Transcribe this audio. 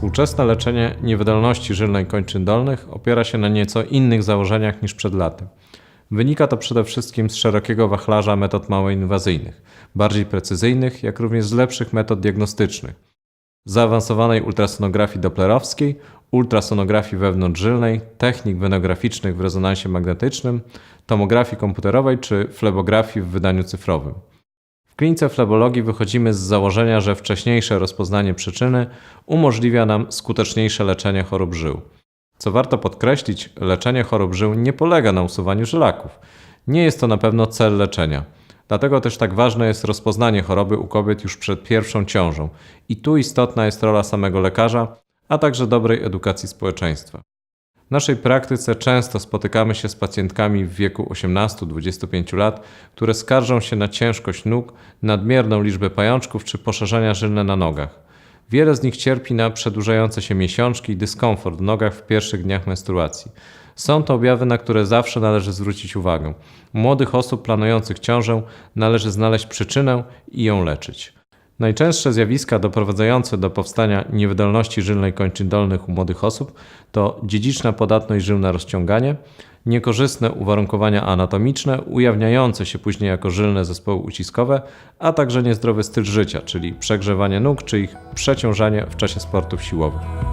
Współczesne leczenie niewydolności żylnej kończyn dolnych opiera się na nieco innych założeniach niż przed laty. Wynika to przede wszystkim z szerokiego wachlarza metod mało inwazyjnych, bardziej precyzyjnych, jak również z lepszych metod diagnostycznych. Zaawansowanej ultrasonografii doplerowskiej, ultrasonografii wewnątrzżylnej, technik wenograficznych w rezonansie magnetycznym, tomografii komputerowej czy flebografii w wydaniu cyfrowym. Klinice flebologii wychodzimy z założenia, że wcześniejsze rozpoznanie przyczyny umożliwia nam skuteczniejsze leczenie chorób żył. Co warto podkreślić, leczenie chorób żył nie polega na usuwaniu żylaków. Nie jest to na pewno cel leczenia. Dlatego też tak ważne jest rozpoznanie choroby u kobiet już przed pierwszą ciążą. I tu istotna jest rola samego lekarza, a także dobrej edukacji społeczeństwa. W naszej praktyce często spotykamy się z pacjentkami w wieku 18-25 lat, które skarżą się na ciężkość nóg, nadmierną liczbę pajączków czy poszerzenia żylne na nogach. Wiele z nich cierpi na przedłużające się miesiączki i dyskomfort w nogach w pierwszych dniach menstruacji. Są to objawy, na które zawsze należy zwrócić uwagę. Młodych osób planujących ciążę należy znaleźć przyczynę i ją leczyć. Najczęstsze zjawiska doprowadzające do powstania niewydolności żylnej kończyn dolnych u młodych osób to dziedziczna podatność żył na rozciąganie, niekorzystne uwarunkowania anatomiczne ujawniające się później jako żylne zespoły uciskowe, a także niezdrowy styl życia, czyli przegrzewanie nóg czy ich przeciążanie w czasie sportów siłowych.